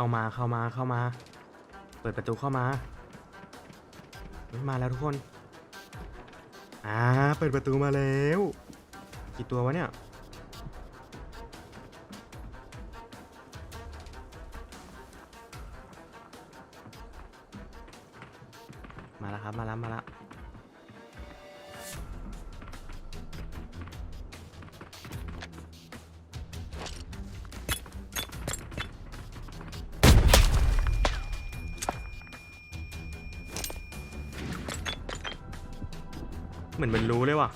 เข้ามาเข้ามาเข้ามา เปิดประตูเข้ามามาแล้วทุกคน อ่า เปิดประตูมาแล้ว กี่ตัววะเนี่ย มาแล้วครับ มาแล้วมาแล้ว เหมือนมันรู้เลยว่ะ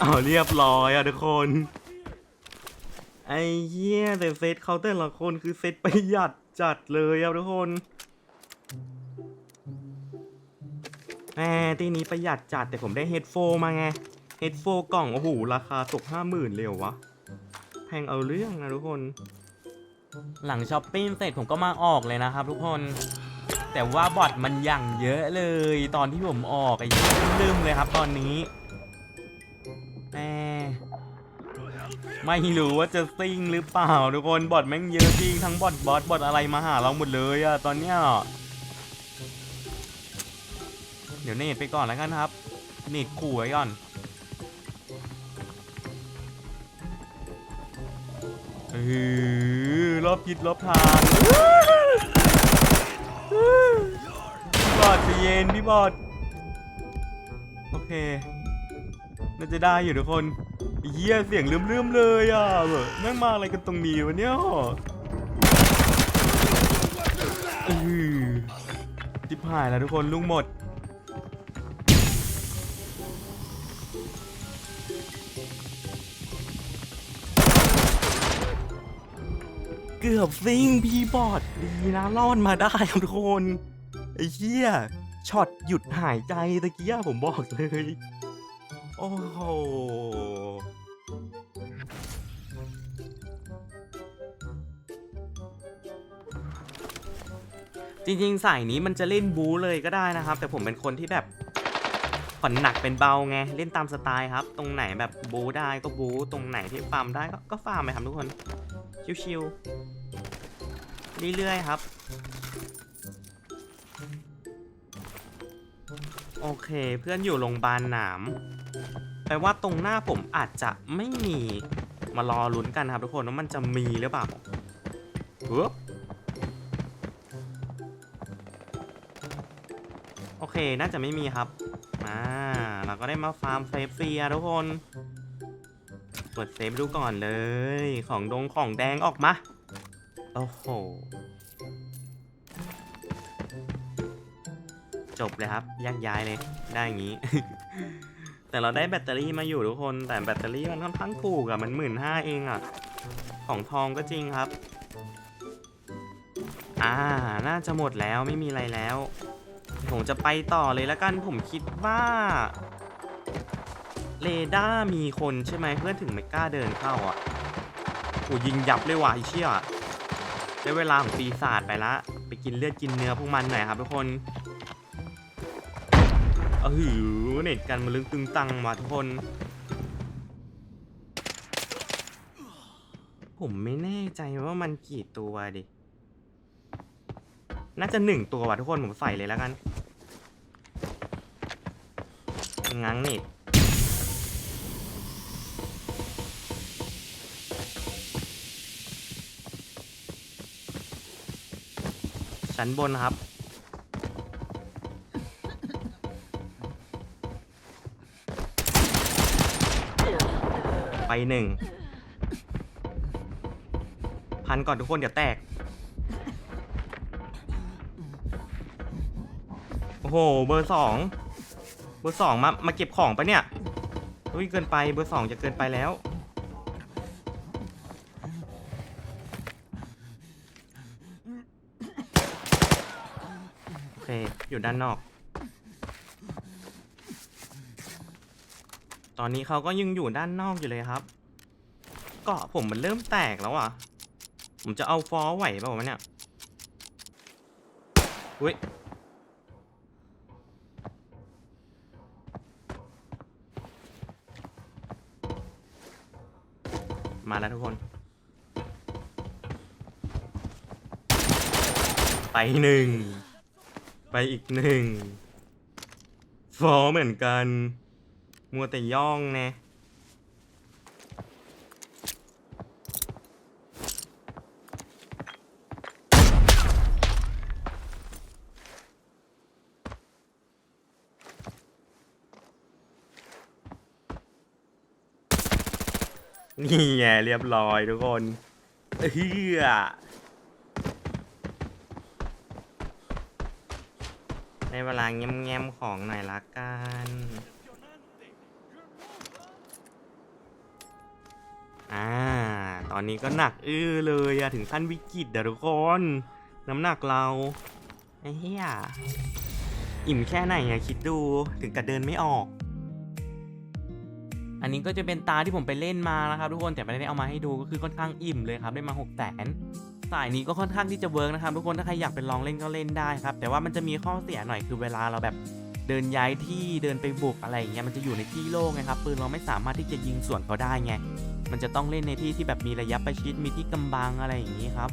เอาเรียบร้อยอะทุกคน ไอ้เหี้ยแต่เซตเขาแต่ละคนคือเซตประหยัดจัดเลยอะทุกคนแหมตีนี้ประหยัดจัดแต่ผมได้เฮดโฟมาไงเฮดโฟกล่อง โอ้โห ราคาตกห้าหมื่นเลยเหรอวะ แพงเอาเรื่องนะทุกคน หลังช้อปปิ้งเสร็จผมก็มาออกเลยนะครับทุกคน แต่ว่าบอทมันอย่างเยอะเลย ตอนที่ผมออกไอ้ลืมเลยครับตอนนี้ ไม่รู้ว่าจะซิ่งหรือเปล่าทุกคนบอทแม่งเยอะจริงทั้งบอทบอสบอทอะไรมาหาเราหมดเลยอะตอนเนี้ยเดี๋ยวเนตไปก่อนแล้วกันครับเนตขู่ไว้ก่อนเออรอบคิดรอบทางพี่บอดใจเย็นพี่บอดโอเคน่าจะได้อยู่ทุกคน เยี่ยเสียงเลื่อมๆเลยอะแบบนั่งมาอะไรกันตรงนี้วะเนี่ยอือจิบหายแล้วทุกคนลุงหมด เกือบซิงพี่บอดดีนะรอดมาได้ครับทุกคน ไอ้เหี้ยช็อตหยุดหายใจตะกี้ผมบอกเลย โอ้โหจริงๆสายนี้มันจะเล่นบูเลยก็ได้นะครับ แต่ผมเป็นคนที่แบบผ่อนหนักเป็นเบาไง เล่นตามสไตล์ครับ ตรงไหนแบบบูได้ก็บูตรงไหนที่ฟาร์มได้ก็ฟาร์มไปครับทุกคน ชิวๆเรื่อยๆครับ โอเค เพื่อนอยู่โรงพยาบาลหนาม แปลว่าตรงหน้าผมอาจจะไม่มีมารอลุ้นกันนะครับทุกคนว่ามันจะมีหรือเปล่าปึ๊บโอเคน่าจะไม่มีครับอ่าเราก็ได้มาฟาร์มเซฟฟรีอะทุกคนเปิดเซฟดูก่อนเลย ของดงของแดงออกมา โอ้โห จบเลยครับแยกย้ายเลย ได้อย่างนี้ แต่เราได้แบตเตอรี่มาอยู่ทุกคน แต่แบตเตอรี่มันค่อนข้างถูกอะมันหมื่นห้าเองอะของทองก็จริงครับ อ่า น่าจะหมดแล้วไม่มีอะไรแล้ว ผมจะไปต่อเลยแล้วกัน ผมคิดว่าเรดาร์มีคนใช่ไหมเพื่อนถึงไม่กล้าเดินเข้าอะโอ้ยิงยับเลยว่ะไอเชี่ยได้เวลาของปีศาจไปละ ไปกินเลือดกินเนื้อพวกมันหน่อยครับทุกคน ออหือเน็ตกันมาลึงตึงตังมาทุกคน ผมไม่แน่ใจว่ามันกี่ตัวดิ น่าจะหนึ่งตัวว่ะทุกคนผมใส่เลยแล้วกันง้างเน็ตชั้นบนครับ ไปหนึ่ง พันก่อนทุกคนเดี๋ยวแตก โอ้โห เบอร์สอง เบอร์สองมา มาเก็บของปะเนี่ยเฮ้ยเกินไป เบอร์สองจะเกินไปแล้ว โอเค อยู่ด้านนอก ตอนนี้เขาก็ยังอยู่ด้านนอกอยู่เลยครับ เกาะผมมันเริ่มแตกแล้วอะ ผมจะเอาฟอไหวเปล่าวะเนี่ยเฮ้ยมาแล้วทุกคน ไปหนึ่ง ไปอีกหนึ่งฟอเหมือนกัน มัวแต่ย่องแน่นี่ไงเรียบร้อยทุกคนเฮือในเวลาแง้มๆของหน่อยละกัน อนนี้ก็หนักอื้อเลยอะถึงขั้นวิกฤตเดี๋ยวทุกคน น้ำหนักเราไอ้เหี้ยอิ่มแค่ไหนอะคิดดูถึงกับเดินไม่ออก อันนี้ก็จะเป็นตาที่ผมไปเล่นมานะครับทุกคนแต่ไม่ได้เอามาให้ดูก็คือค่อนข้างอิ่มเลยครับได้มา6แสนสายนี้ก็ค่อนข้างที่จะเวิร์กนะครับทุกคนถ้าใครอยากไปลองเล่นก็เล่นได้ครับ แต่ว่ามันจะมีข้อเสียหน่อยคือเวลาเราแบบเดินย้ายที่เดินไปบุกอะไรอย่างเงี้ยมันจะอยู่ในที่โล่งไงครับปืนเราไม่สามารถที่จะยิงสวนเขาได้ไง มันจะต้องเล่นในที่ที่แบบมีระยะประชิดมีที่กำบังอะไรอย่างนี้ครับ